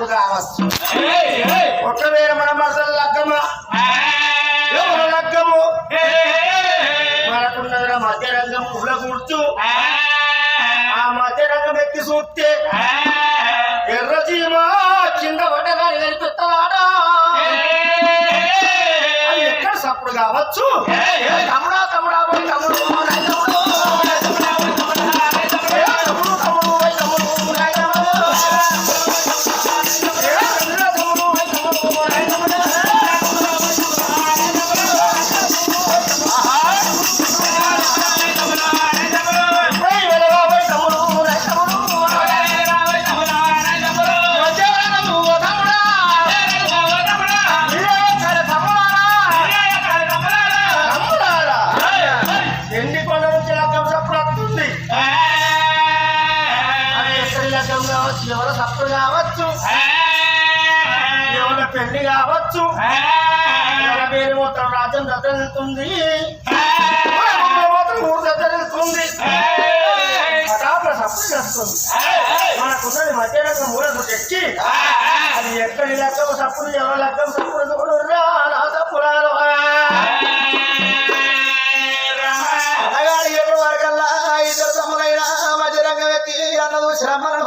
మార్పు కావచ్చు ఒకవేళ మన మనసులు లగ్గమా? ఎవరు లగ్గము? మనకున్నదిన మధ్య రంగం ఉల గుర్తు ఆ మధ్య రంగం ఎత్తి చూస్తే ఎర్ర చీమా కింద పడగానే కనిపిస్తాడా? ఎక్కడ సప్పుడు కావచ్చు? తమ్ముడా తమ్ముడా తమ్ముడు కావచ్చు. ఎవరి పెళ్ళి కావచ్చు. ఎవరి పేరు మొత్తం రాజ్యం దద్దరిస్తుంది మాత్రం ఊరు మనకున్నది మధ్య రకం మూల ఎక్కి అది ఎక్కడి లెక్కం సప్పుడు ఎవరి సప్పుడు సప్పురాలు ఎవరి వరకల్లా ఇద్దరు తమ్ములైనా మధ్య రంగం అన్నదు శ్రమను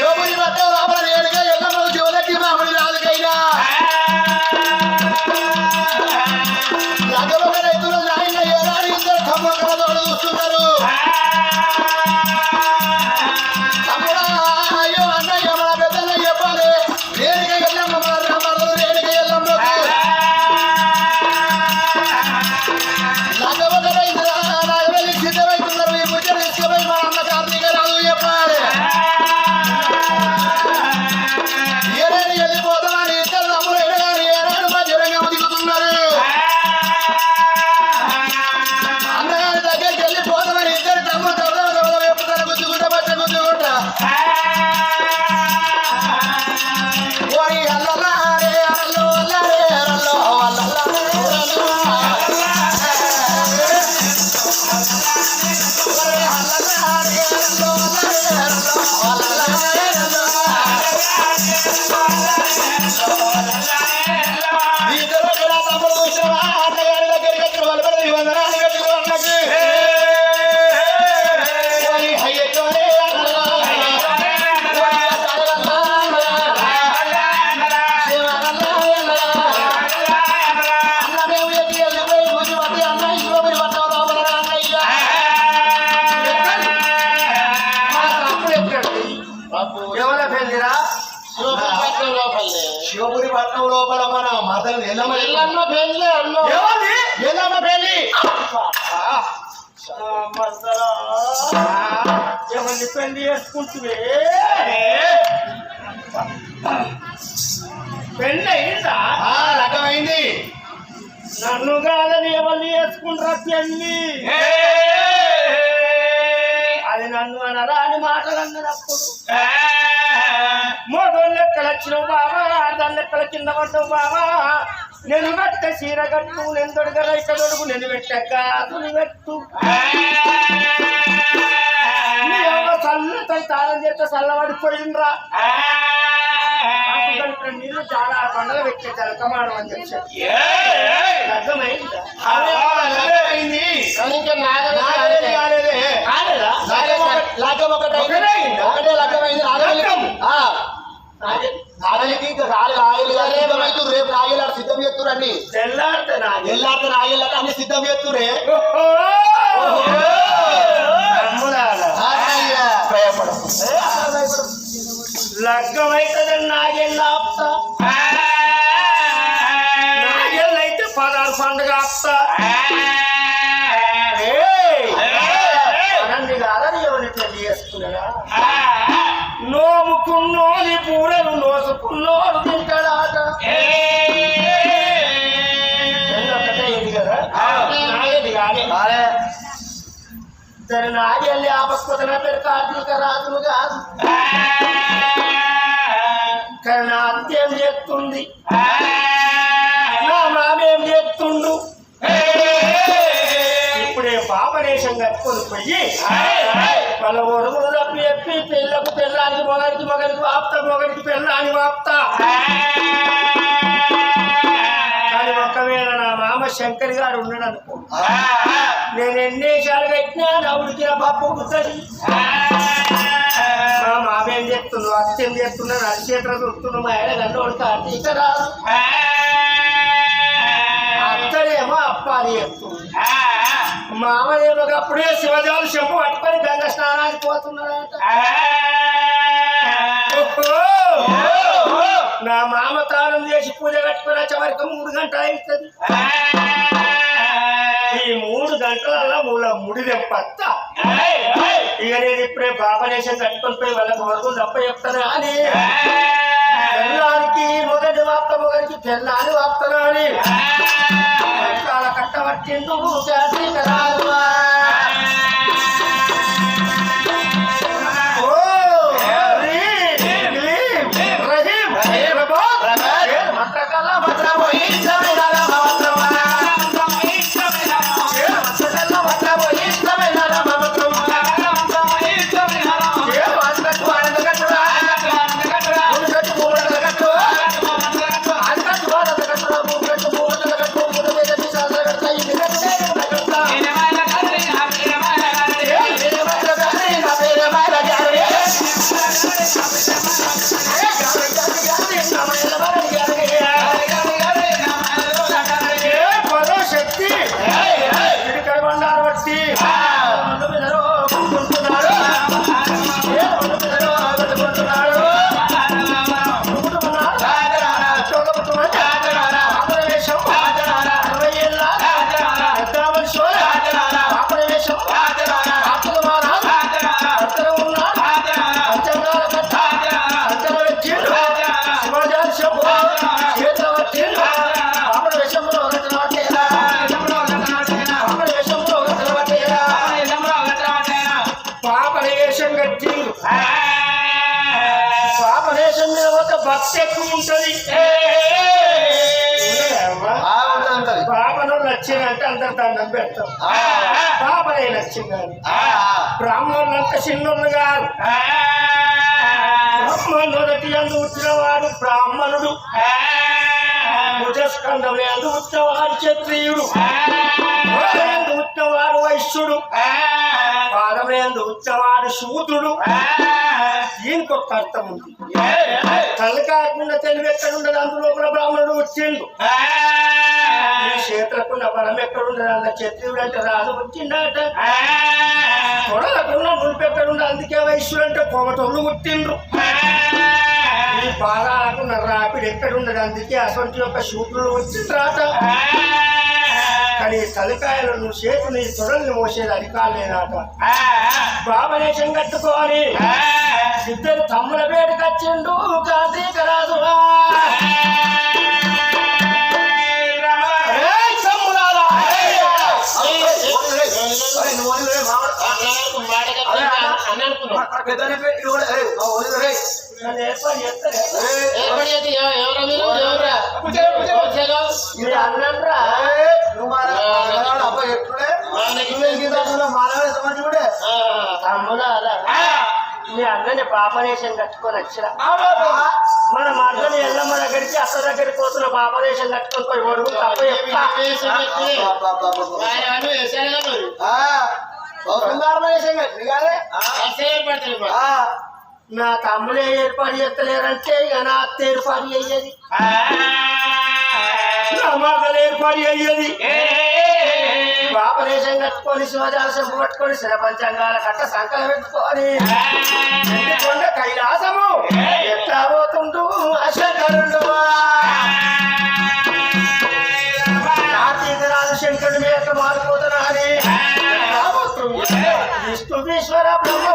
Що ви ఎవరు పెళ్ళిరా శివపురి పట్నం లోపల. మన మదన్ ఎల్లమ్మ ఎల్లమ్మ పెళ్ళి ఎల్లమ్మ పెళ్ళి ఎవరిని పెళ్ళి చేసుకుంటువే? పెళ్ళి అయిందా రకమైంది. నన్ను కాదని ఎవరిని చేసుకుంటారా పెళ్ళి? అది నన్ను అనరాని మాటలు అన్నదప్పుడు మూడోళ్ళు లెక్కలు వచ్చినావు బావా ఆడదాని లెక్కల కింద పడ్డావు బావా నేను పెట్ట చీర కట్టు నేను దొడగల రైక దొడుగు నేను పెట్టక అతను పెట్టు నీ అవ్వ తాళం చేస్తే చల్లబడిపోయిండ్రా అందుకని నీళ్ళు చాలా పండగ పెట్టే జలకమాడం అని చెప్పి అర్థమైందా అన్ని తెల్లారితే అంటే అన్ని సిద్ధం చేస్తుర్రే. సరే నాగేళ్ళి ఆపకపోతే నా పేరు కార్తీక రాజును కాదు కానీ నా అత్యం చేస్తుంది. నా మామ చేస్తుండు? ఇప్పుడే పాపనేశం కట్టుకొని పోయి వాళ్ళ ఒరుగులు తప్పి చెప్పి పిల్లకు పిల్లానికి మొగడికి మొగడికి వాప్తా మొగడికి పిల్లాని వాప్తా. కానీ ఒకవేళ శంకర్ గారు ఉన్నాడు అనుకో. నేను ఎన్నేసాలు కట్టినా నా ఉడికిన పప్పు ఉడుతుంది మా మామ ఏం చెప్తుందో అత్త ఏం చెప్తున్నా నడిచేతర చూస్తున్నా మా ఆయన గంటోడు కార్తీక రాదు అత్తనేమో అప్పాలి చెప్తుంది. మామనేమో అప్పుడే శివజాలు చెంపు పట్టుకొని గంగ స్నానానికి పోతున్నాడట. ఓహో! నా మామ తానం చేసి పూజ కట్టుకొని వచ్చే వరకు మూడు గంటలు అవుతుంది ఈ మూడు గంటలలో మూల ముడి తెప్పత్త. ఇక నేను ఇప్పుడే బాబనేశం కట్టుకొని పోయి వాళ్ళకి వరకు తప్ప చెప్తాను కానీ తెల్లానికి మొదటి వార్త మొదటికి తెల్లాని వార్తను అని కట్టబట్టిండు కార్తీక రాజు నచ్చిందంటే అందరు దండం పెడతాం. పాపనే నచ్చిందని బ్రాహ్మణులంతా చిన్నోళ్ళు గారు బ్రాహ్మణుడికి అందు వచ్చిన వాడు బ్రాహ్మణుడు. భుజస్కంధమే అందు వచ్చిన వాడు క్షత్రియుడు. అందు వచ్చిన వాడు వైశ్యుడు. పాదమే అందు వచ్చిన వాడు శూద్రుడు. దీనికి ఒక అర్థం ఉంది. తల్లి కాకుండా తెలివి ఎక్కడ ఉండదు? అందులో కూడా బ్రాహ్మణుడు వచ్చిండు. బలం ఎక్కడ ఉండదు అన్న క్షత్రియుడు అంటే రాజు వచ్చిండట తొడలకున్న నులిపి ఎక్కడ ఉండదు అందుకే వైశ్యుడు అంటే కోమటోళ్ళు పుట్టిండ్రు. ఈ పాదాలకు రాపిడి ఎక్కడ ఉండదు అందుకే అసొంటి యొక్క శూద్రులు వచ్చిండ్రాట కానీ తలకాయలను చేతుని తొడల్ని మోసేది అధికారులు లేనాట బాబనేశం కట్టుకోవాలి. ఇద్దరు తమ్ముల వేడికి వచ్చిండు కార్తీక మీ అన్నని పాపనేషన్ కట్టుకొని వచ్చిన మన మార్గం ఎల్లమ్మ దగ్గరికి అత్త దగ్గరికి పోతున్న పాపనేషన్ కట్టుకొని పోయి కొడుకు తప్ప చెప్తా నా తమ్ముడు ఏర్పాటు చేస్తలేరంటే ఇక నా అత్త ఏర్పాటు అయ్యేది అమ్మకలు ఏర్పాటు అయ్యేది పాపరేషన్ కట్టుకొని శివజాలసం పట్టుకొని శిరపంచంగాల కట్ట సంకలం పెట్టుకొని కైలాసము. ఎట్లా పోతుంటూ అశకరుడు Esto de eso era broma,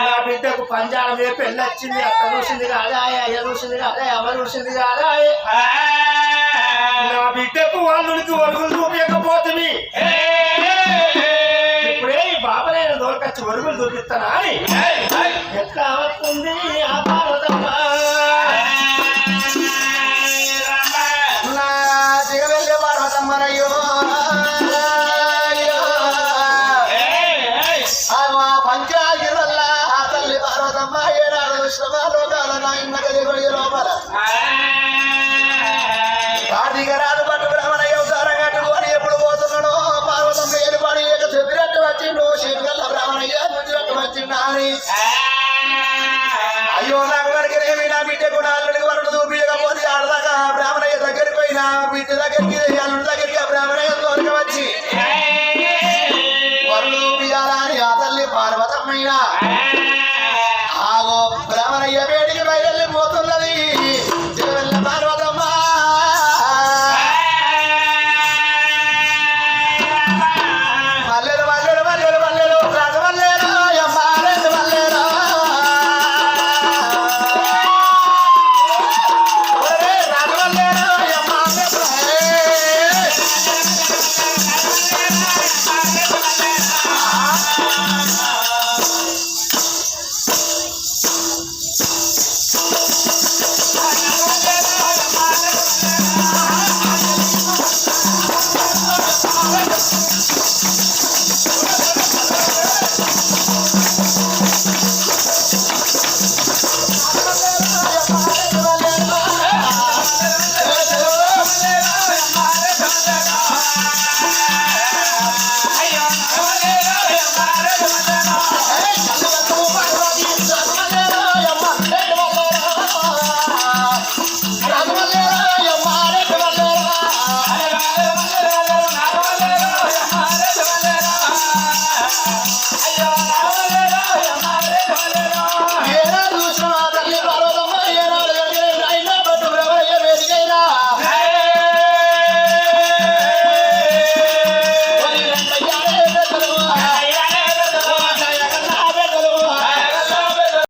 నా బిడ్డకు పంజాల మీద పెళ్ళొచ్చింది అత్త చూసింది కాదా అయ్య చూసింది కాదా ఎవరు చూసింది కాదా నా బిడ్డకు వాళ్ళకి వరుగులు చూపించకపోతుంది ఇప్పుడే ఈ బాబలైన దొరకచ్చి వరుగులు చూపిస్తానా అని. ఎట్లా అవుతుంది ఆ భారతమ్మ